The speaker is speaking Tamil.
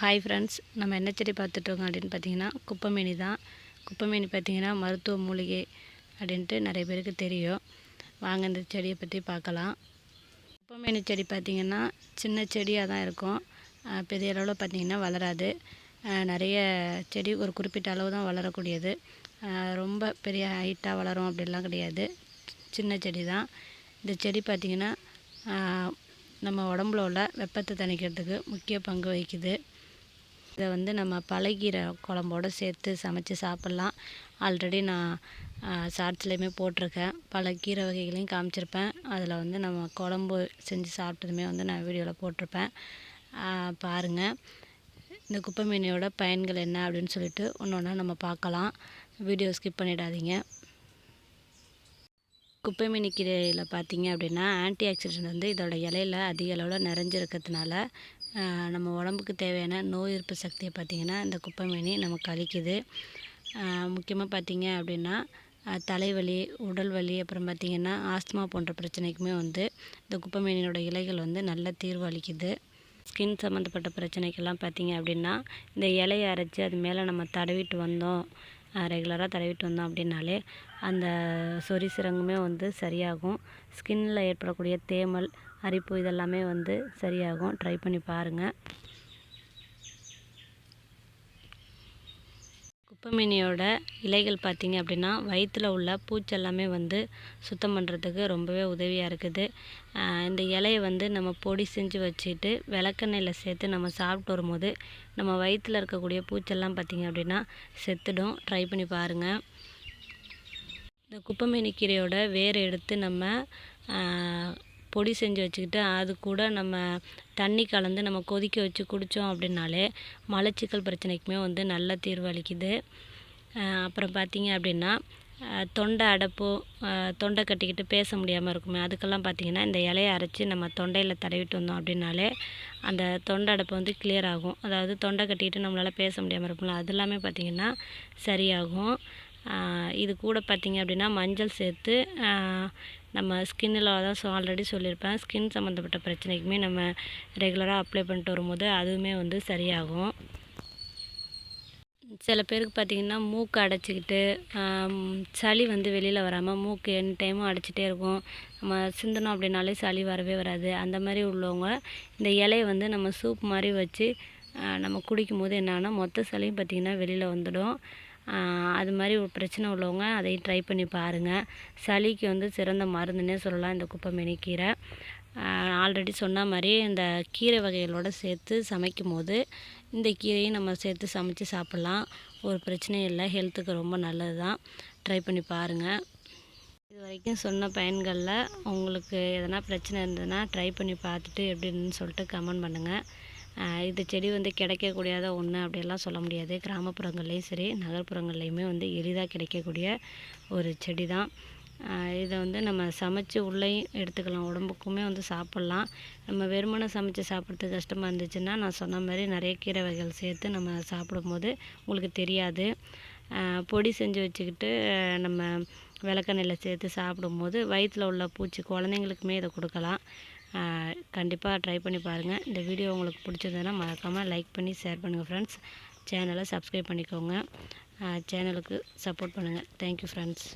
ஹாய் ஃப்ரெண்ட்ஸ் நம்ம என்ன செடி பார்த்துட்ருக்கோம் அப்படின்னு பார்த்தீங்கன்னா குப்பைமேனி தான். குப்பைமேனி பார்த்தீங்கன்னா மருத்துவ மூலிகை அப்படின்ட்டு நிறைய பேருக்கு தெரியும். வாங்க இந்த செடியை பற்றி பார்க்கலாம். குப்பைமேனி செடி பார்த்திங்கன்னா சின்ன செடியாக தான் இருக்கும். பெரிய அளவில் பார்த்திங்கன்னா வளராது. நிறைய செடி ஒரு குறிப்பிட்ட அளவு தான் வளரக்கூடியது. ரொம்ப பெரிய ஹைட்டாக வளரும் அப்படிலாம் கிடையாது. சின்ன செடி தான். இந்த செடி பார்த்திங்கன்னா நம்ம உடம்புல உள்ள வெப்பத்தை தணிக்கிறதுக்கு முக்கிய பங்கு வகிக்குது. இதை வந்து நம்ம பழகீரை குழம்போடு சேர்த்து சமைச்சு சாப்பிட்லாம். ஆல்ரெடி நான் ஷார்ட்ஸ்லேயுமே போட்டிருக்கேன். பல கீரை வகைகளையும் காமிச்சிருப்பேன். அதில் வந்து நம்ம குழம்பு செஞ்சு சாப்பிட்டதுமே வந்து நான் வீடியோவில் போட்டிருப்பேன். பாருங்கள் இந்த குப்பை மீனையோட பயன்கள் என்ன அப்படின்னு சொல்லிட்டு ஒன்று ஒன்றா நம்ம பார்க்கலாம். வீடியோ ஸ்கிப் பண்ணிடாதீங்க. குப்பைமேனி கீரையில் பார்த்தீங்க அப்படின்னா ஆன்டி ஆக்சிடென்ட் வந்து இதோட இலையில அதிக அளவில் நிறைஞ்சிருக்கிறதுனால நம்ம உடம்புக்கு தேவையான நோய் எதிர்ப்பு சக்தியை பார்த்திங்கன்னா இந்த குப்பைமேனி நமக்கு அளிக்குது. முக்கியமாக பார்த்தீங்க அப்படின்னா தலைவலி உடல் வலி அப்புறம் பார்த்திங்கன்னா ஆஸ்துமா போன்ற பிரச்சனைக்குமே வந்து இந்த குப்பைமேனியோட இலைகள் வந்து நல்ல தீர்வு அளிக்குது. ஸ்கின் சம்மந்தப்பட்ட பிரச்சனைக்கெல்லாம் பார்த்திங்க அப்படின்னா இந்த இலையை அரைச்சி அது மேலே நம்ம தடவிட்டு வந்தோம். ரெகுலராக தடவிட்டு வந்தோம் அப்படின்னாலே அந்த சொறி சிரங்குமே வந்து சரியாகும். ஸ்கின்னில் ஏற்படக்கூடிய தேமல் அரிப்பு இதெல்லாமே வந்து சரியாகும். ட்ரை பண்ணி பாருங்கள் குப்பைமேனியோட இலைகள் பார்த்திங்க அப்படின்னா வயிற்றில் உள்ள பூச்செல்லாமே வந்து சுத்தம் பண்ணுறதுக்கு ரொம்பவே உதவியாக இருக்குது. இந்த இலையை வந்து நம்ம பொடி செஞ்சு வச்சுட்டு விளக்கெண்ணெயில் சேர்த்து நம்ம சாப்பிட்டு வரும்போது நம்ம வயிற்றில் இருக்கக்கூடிய பூச்செல்லாம் பார்த்தீங்க அப்படின்னா செத்துடும். ட்ரை பண்ணி பாருங்கள் இந்த குப்பைமேனி கீரையோட வேர் எடுத்து நம்ம பொடி செஞ்சு வச்சுக்கிட்டு அது கூட நம்ம தண்ணி கலந்து நம்ம கொதிக்க வச்சு குடித்தோம் அப்படின்னாலே மலச்சிக்கல் பிரச்சனைக்குமே வந்து நல்ல தீர்வு அளிக்குது. அப்புறம் பார்த்தீங்க அப்படின்னா தொண்டை அடைப்பு தொண்டை கட்டிக்கிட்டு பேச முடியாமல் இருக்குமே அதுக்கெல்லாம் பார்த்தீங்கன்னா இந்த இலையை அரைச்சி நம்ம தொண்டையில் தடவிட்டு வந்தோம் அப்படின்னாலே அந்த தொண்டை அடைப்பு வந்து கிளியர் ஆகும். அதாவது தொண்டை கட்டிக்கிட்டு நம்மளால் பேச முடியாமல் இருக்கும்ல அது எல்லாமே பார்த்திங்கன்னா சரியாகும். இது கூட பார்த்திங்க அப்படின்னா மஞ்சள் சேர்த்து நம்ம ஸ்கின்னில் தான் ஸோ ஆல்ரெடி சொல்லியிருப்பேன். ஸ்கின் சம்மந்தப்பட்ட பிரச்சனைக்குமே நம்ம ரெகுலராக அப்ளை பண்ணிட்டு வரும்போது அதுவுமே வந்து சரியாகும். சில பேருக்கு பார்த்திங்கன்னா மூக்கு அடைச்சிக்கிட்டு சளி வந்து வெளியில் வராமல் மூக்கு எனி டைமும் அடைச்சிட்டே இருக்கும். நம்ம சிந்தனம் அப்படின்னாலே சளி வரவே வராது. அந்த மாதிரி உள்ளவங்க இந்த இலையை வந்து நம்ம சூப் மாதிரி வச்சு நம்ம நம்ம குடிக்கும்போது என்னென்னா மொத்த சளியும் பார்த்திங்கன்னா வெளியில் வந்துடும். அது மாதிரி ஒரு பிரச்சனை உள்ளவங்க அதையும் ட்ரை பண்ணி பாருங்கள் சளிக்கு வந்து சிறந்த மருந்துன்னே சொல்லலாம் இந்த குப்பைமேனி கீரை. ஆல்ரெடி சொன்ன மாதிரி இந்த கீரை வகைகளோடு சேர்த்து சமைக்கும் போது இந்த கீரையும் நம்ம சேர்த்து சமைச்சு சாப்பிட்லாம். ஒரு பிரச்சனையும் இல்லை. ஹெல்த்துக்கு ரொம்ப நல்லது தான் ட்ரை பண்ணி பாருங்கள் இது வரைக்கும் சொன்ன பயன்களில் உங்களுக்கு எதனா பிரச்சனை இருந்ததுன்னா ட்ரை பண்ணி பார்த்துட்டு எப்படின்னு சொல்லிட்டு கமெண்ட் பண்ணுங்கள் இந்த செடி வந்து கிடைக்கக்கூடியத ஒன்று அப்படியெல்லாம் சொல்ல முடியாது. கிராமப்புறங்கள்லேயும் சரி நகர்ப்புறங்கள்லேயுமே வந்து எளிதாக கிடைக்கக்கூடிய ஒரு செடி தான் இதை வந்து நம்ம சமைச்சு உள்ளேயும் எடுத்துக்கலாம். உடம்புக்குமே வந்து சாப்பிட்லாம். நம்ம வெறுமனை சமைச்சு சாப்பிட்றதுக்கு கஷ்டமாக இருந்துச்சுன்னா நான் சொன்ன மாதிரி நிறைய கீரை வகைகள் சேர்த்து நம்ம சாப்பிடும்போது உங்களுக்கு தெரியாது. பொடி செஞ்சு வச்சுக்கிட்டு நம்ம விளக்கெண்ணெயில் சேர்த்து சாப்பிடும்போது வயிற்றில் உள்ள பூச்சி குழந்தைங்களுக்குமே இதை கொடுக்கலாம். கண்டிப்பாக ட்ரை பண்ணி பாருங்கள் இந்த வீடியோ உங்களுக்கு பிடிச்சிருந்ததுன்னா மறக்காமல் லைக் பண்ணி ஷேர் பண்ணுங்கள் ஃப்ரெண்ட்ஸ் சேனலை சப்ஸ்கிரைப் பண்ணிக்கோங்க. சேனலுக்கு சப்போர்ட் பண்ணுங்கள் தேங்க்யூ ஃப்ரெண்ட்ஸ்